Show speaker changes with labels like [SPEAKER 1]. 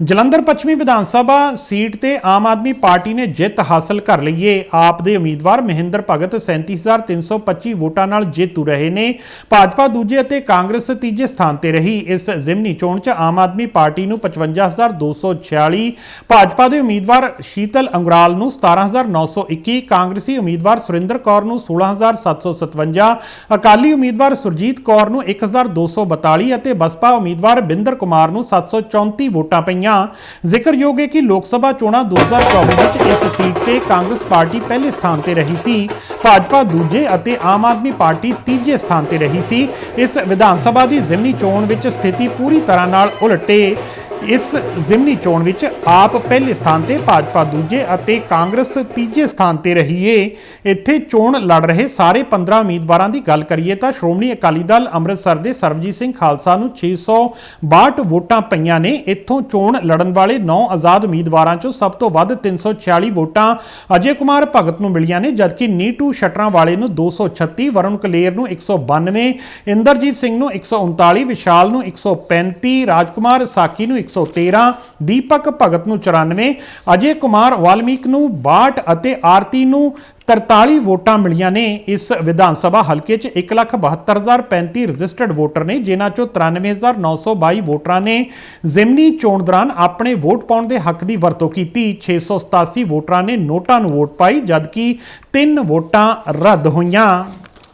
[SPEAKER 1] ਜਲੰਧਰ ਪੱਛਮੀ ਵਿਧਾਨ ਸਭਾ ਸੀਟ ਤੇ ਆਮ ਆਦਮੀ ਪਾਰਟੀ ਨੇ ਜਿੱਤ ਹਾਸਲ ਕਰ ਲਈ ਏ। ਆਪ ਦੇ ਉਮੀਦਵਾਰ ਮਹਿੰਦਰ ਭਗਤ 37325 ਵੋਟਾਂ ਨਾਲ ਜੇਤੂ ਰਹੇ ਨੇ। ਭਾਜਪਾ ਦੂਜੇ ਅਤੇ ਕਾਂਗਰਸ ਤੀਜੇ ਸਥਾਨ ਤੇ ਰਹੀ। ਇਸ ਜ਼ਿਮਨੀ ਚੋਣ 'ਚ ਆਮ ਆਦਮੀ ਪਾਰਟੀ ਨੂੰ 55246 ਭਾਜਪਾ ਦੇ ਉਮੀਦਵਾਰ ਸ਼ੀਤਲ ਅੰਗਰਾਲ ਨੂੰ 17921 ਕਾਂਗਰਸੀ ਉਮੀਦਵਾਰ ਸੁਰਿੰਦਰ ਕੌਰ ਨੂੰ 16757 ਅਕਾਲੀ ਉਮੀਦਵਾਰ ਸੁਰਜੀਤ ਕੌਰ ਨੂੰ 1242 ਅਤੇ ਬਸਪਾ ਉਮੀਦਵਾਰ ਬਿੰਦਰ ਕੁਮਾਰ ਨੂੰ 734 ਵੋਟਾਂ ਪਈਆਂ। ਜ਼ਿਕਰਯੋਗ ਹੈ ਕਿ ਲੋਕ ਸਭਾ ਚੋਣਾਂ 2024 ਵਿੱਚ ਇਸ ਸੀਟ ਤੇ ਕਾਂਗਰਸ ਪਾਰਟੀ ਪਹਿਲੇ ਸਥਾਨ ਤੇ ਰਹੀ ਸੀ। ਭਾਜਪਾ ਦੂਜੇ ਅਤੇ ਆਮ ਆਦਮੀ ਪਾਰਟੀ ਤੀਜੇ ਸਥਾਨ ਤੇ ਰਹੀ ਸੀ। ਇਸ ਵਿਧਾਨ ਸਭਾ ਦੀ ਜ਼ਿਮਨੀ ਚੋਣ ਵਿੱਚ ਸਥਿਤੀ ਪੂਰੀ ਤਰ੍ਹਾਂ ਨਾਲ ਉਲਟੇ। ਇਸ ਜ਼ਿਮਨੀ ਚੋਣ ਵਿੱਚ ਆਪ ਪਹਿਲੇ ਸਥਾਨ ਤੇ ਭਾਜਪਾ ਦੂਜੇ ਅਤੇ ਕਾਂਗਰਸ ਤੀਜੇ ਸਥਾਨ ਤੇ ਰਹੀ ਏ ਇੱਥੇ ਚੋਣ ਲੜ ਰਹੇ ਸਾਰੇ 15 ਉਮੀਦਵਾਰਾਂ ਦੀ ਗੱਲ ਕਰੀਏ ਤਾਂ ਸ਼੍ਰੋਮਣੀ ਅਕਾਲੀ ਦਲ ਅੰਮ੍ਰਿਤਸਰ ਦੇ ਸਰਬਜੀਤ ਸਿੰਘ ਖਾਲਸਾ ਨੂੰ 662 ਵੋਟਾਂ ਪਈਆਂ ਨੇ। ਇੱਥੋਂ ਚੋਣ ਲੜਨ ਵਾਲੇ 9 ਆਜ਼ਾਦ ਉਮੀਦਵਾਰਾਂ ਚੋਂ ਸਭ ਤੋਂ ਵੱਧ 346 ਵੋਟਾਂ ਅਜੇ ਕੁਮਾਰ ਭਗਤ ਨੂੰ ਮਿਲੀਆਂ ਨੇ, ਜਦਕਿ ਨੀਟੂ ਸ਼ਟਰਾਂ ਵਾਲੇ ਨੂੰ 236 ਵਰੁਣ ਕਲੇਰ ਨੂੰ 192 ਇੰਦਰਜੀਤ ਸਿੰਘ ਨੂੰ 139 ਵਿਸ਼ਾਲ ਨੂੰ 135 ਰਾਜਕੁਮਾਰ ਸਾਕੀ ਨੂੰ 113 ਦੀਪਕ ਭਗਤ ਨੂੰ 94 ਅਜੇ ਕੁਮਾਰ ਵਾਲਮੀਕ ਨੂੰ 62 ਅਤੇ ਆਰਤੀ ਨੂੰ 43 ਵੋਟਾਂ ਮਿਲੀਆਂ ਨੇ। ਇਸ ਵਿਧਾਨ ਸਭਾ ਹਲਕੇ 'ਚ 172035 ਰਜਿਸਟਰਡ ਵੋਟਰ ਨੇ, ਜਿਨ੍ਹਾਂ 'ਚੋਂ 93922 ਵੋਟਰਾਂ ਨੇ ਜ਼ਿਮਨੀ ਚੋਣ ਦੌਰਾਨ ਆਪਣੇ ਵੋਟ ਪਾਉਣ ਦੇ ਹੱਕ ਦੀ ਵਰਤੋਂ ਕੀਤੀ। 687 ਵੋਟਰਾਂ ਨੇ ਨੋਟਾਂ ਨੂੰ ਵੋਟ ਪਾਈ, ਜਦਕਿ 3 ਵੋਟਾਂ ਰੱਦ ਹੋਈਆਂ।